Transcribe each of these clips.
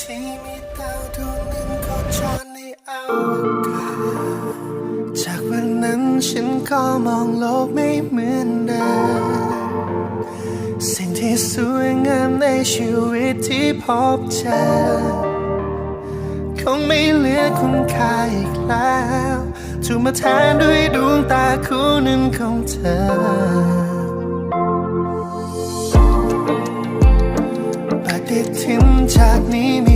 ที่มีดาวดวงหนึ่งโคจรในอวกาศจากวันนั้นฉันก็มองโลกไม่เหมือนเดิมสิ่งที่สวยงามในชีวิตที่พบเจอคงไม่เหลือคุณค่าอีกแล้วถูกมาแทนด้วยดวงตาคู่หนึ่งของเธอปฏิทินจากนี้มี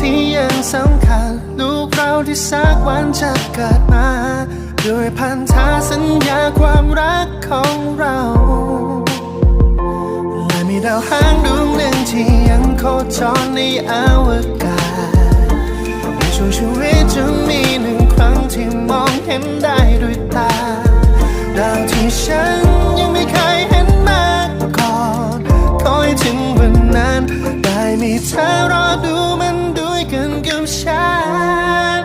ที่ยังสำคัญ ลูกเราที่สักวันจะเกิดมา ด้วยพันธสัญญาความรักของเรา และมีดาวหางดวงหนึ่งที่ยังโคจรในอวกาศในช่วงชีวิตจะมีหนึ่งครั้งที่มองเห็นได้ด้วยตา ดาวที่ฉันยังไม่เคยเห็นมาก่อนคอยถึงวันนั้น ได้มีเธอรอดูมันด้วย กันกับฉัน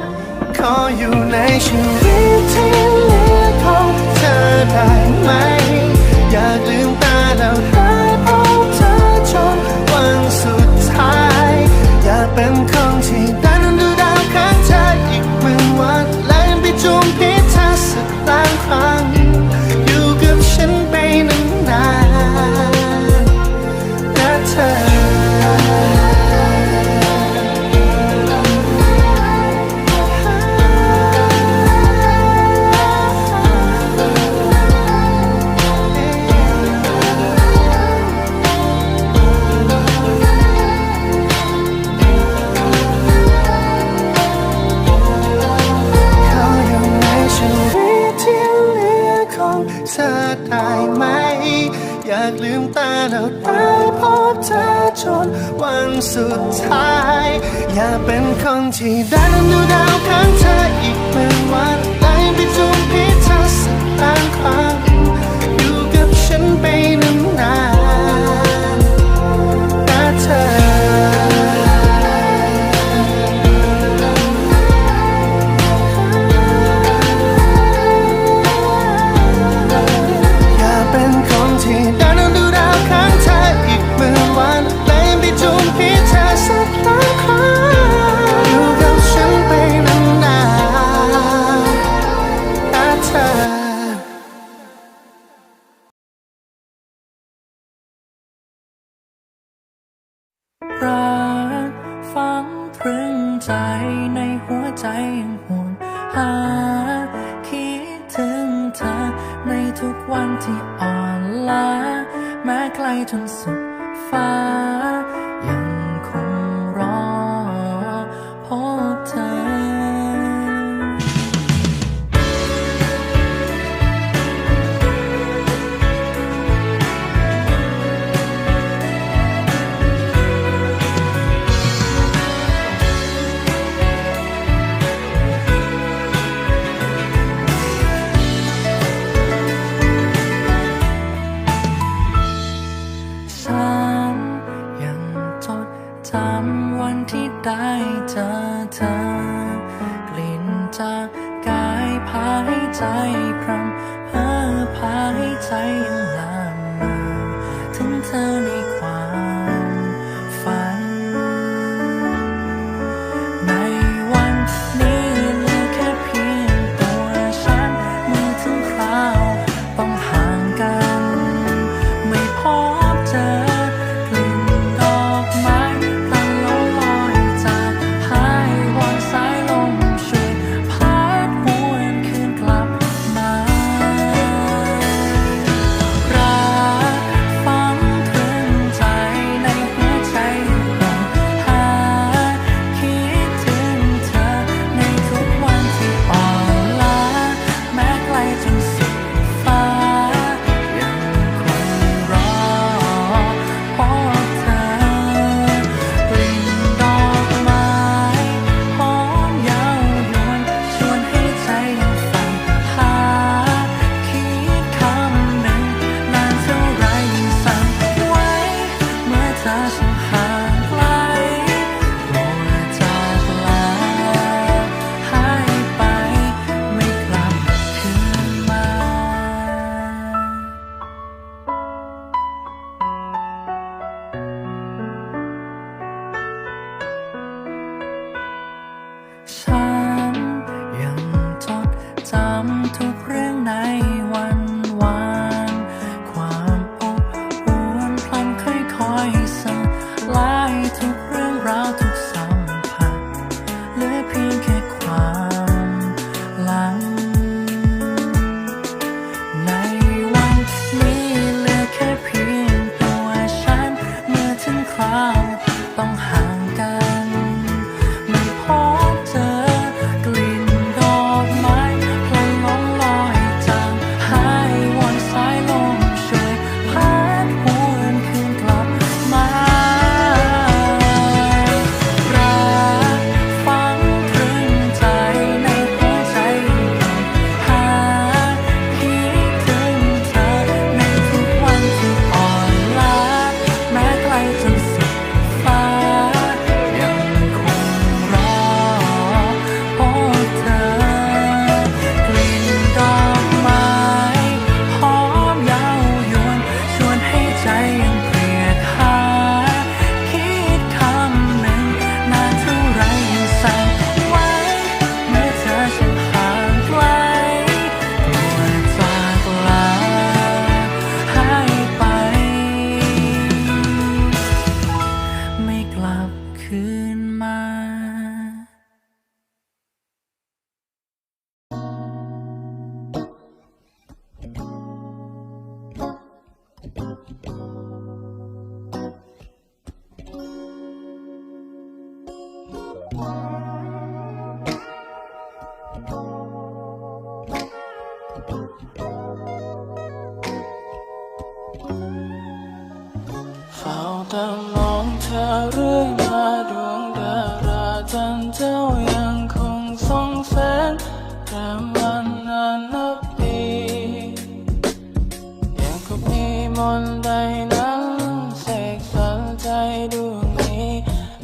ขออยู่ในชีวิตที่เหลือของเธอได้ไหม ใจยังห่วงหา คิดถึงเธอ ในทุกวันที่อ่อนล้า แม้ไกลจนสุดฟ้า พรำเพ้อพาให้ใจยังลามมาถึงเธอใน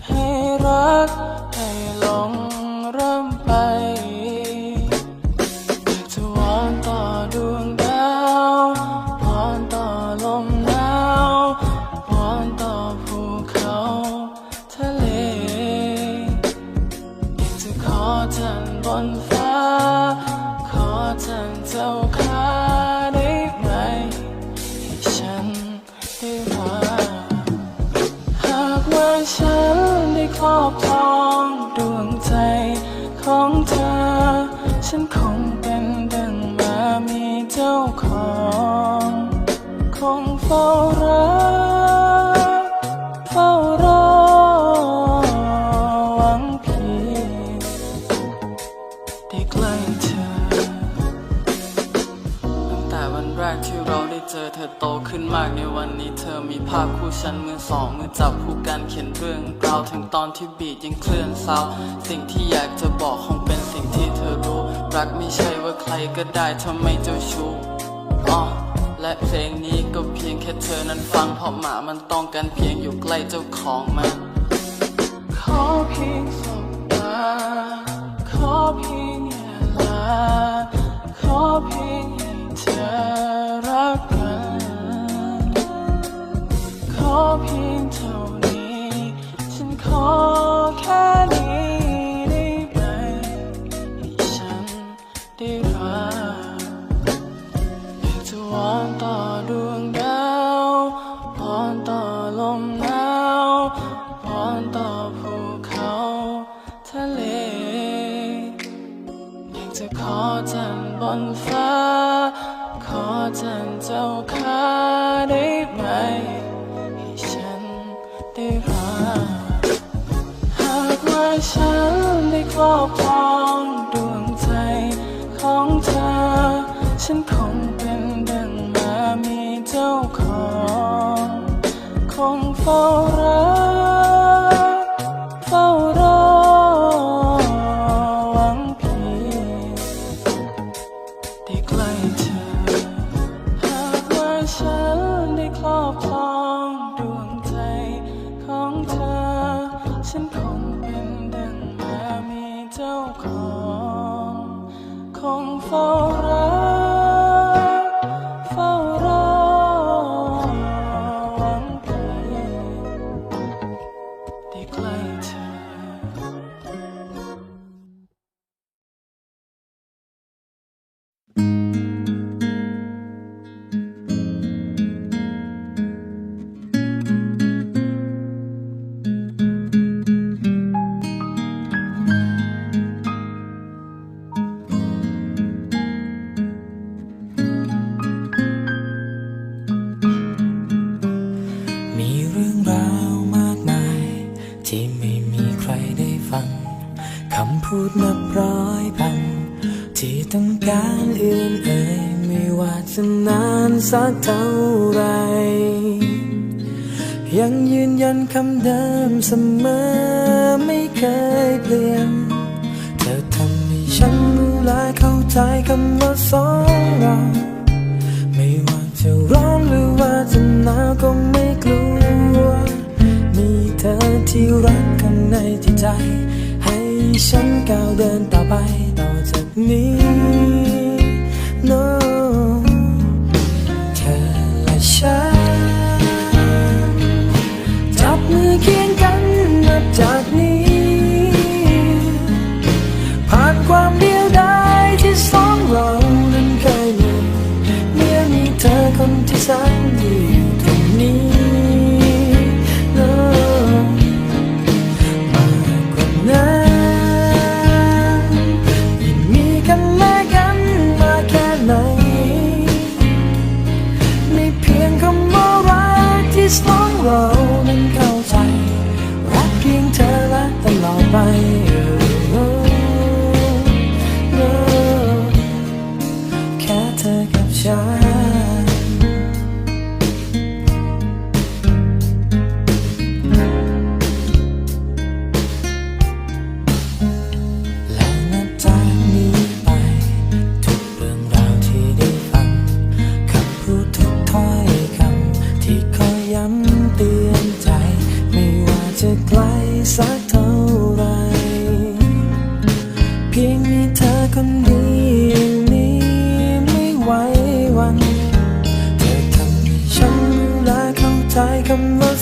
ให้รัก top. อโตขึ้นมากในวันนี้เธอมีภาพคู่ฉันมือสองมือจับคู่กันเขียนเรื่องราวถึงตอนที่บีดยังเคลื่อนเศร้าสิ่งที่อยากจะบอกคงเป็นสิ่งที่เธอรู้ รักไม่ใช่ว่าใครก็ได้ทำไมเจ้าชู้อ๋อและเพลงนี้ก็เพียงแค่เธอนั้นฟังเพราะหมามันต้องการเพียงอยู่ใกล้เจ้าของมันขอเพียงสบตาขอเพียงอย่าลาขอเพียงให้เธอ เพียงเท่านี้ ฉันขอแค่ อบรองดวงใจของเธอ ฉันคงเป็นดังมามเจ้าของ คงเฝ้า ของฟ้า สักเท่าไร ยังยืนยันคำเดิมเสมอไม่เคยเปลี่ยน เธอทำให้ฉันรู้และเข้าใจคำว่าสองเรา ไม่ว่าจะร้อนหรือว่าจะหนาวก็ไม่กลัว มีเธอที่รักข้างในที่ใจ ให้ฉันก้าวเดินต่อไปต่อจากนี้ no ฉัน จับมือเคียงกันนับจากนี้ ผ่านความเดียวดายที่สองเรานั้นเคยมีเมื่อมีเธอคนที่แสนดี shine. come running.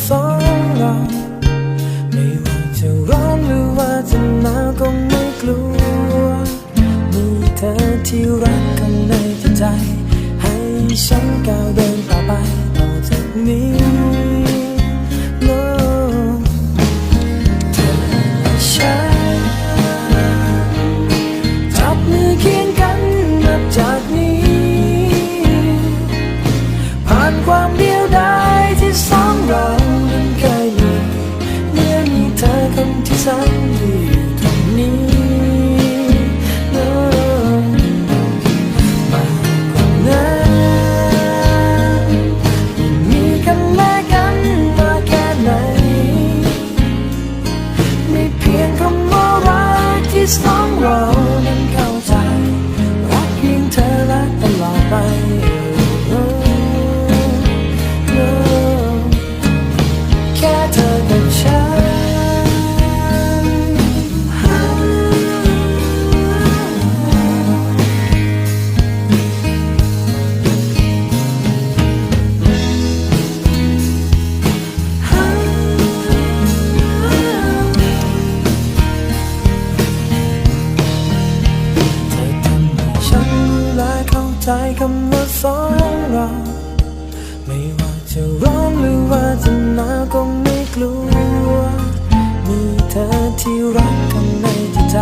ที่รักทำในจิตใจ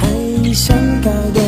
ให้ฉันก้าวเดิน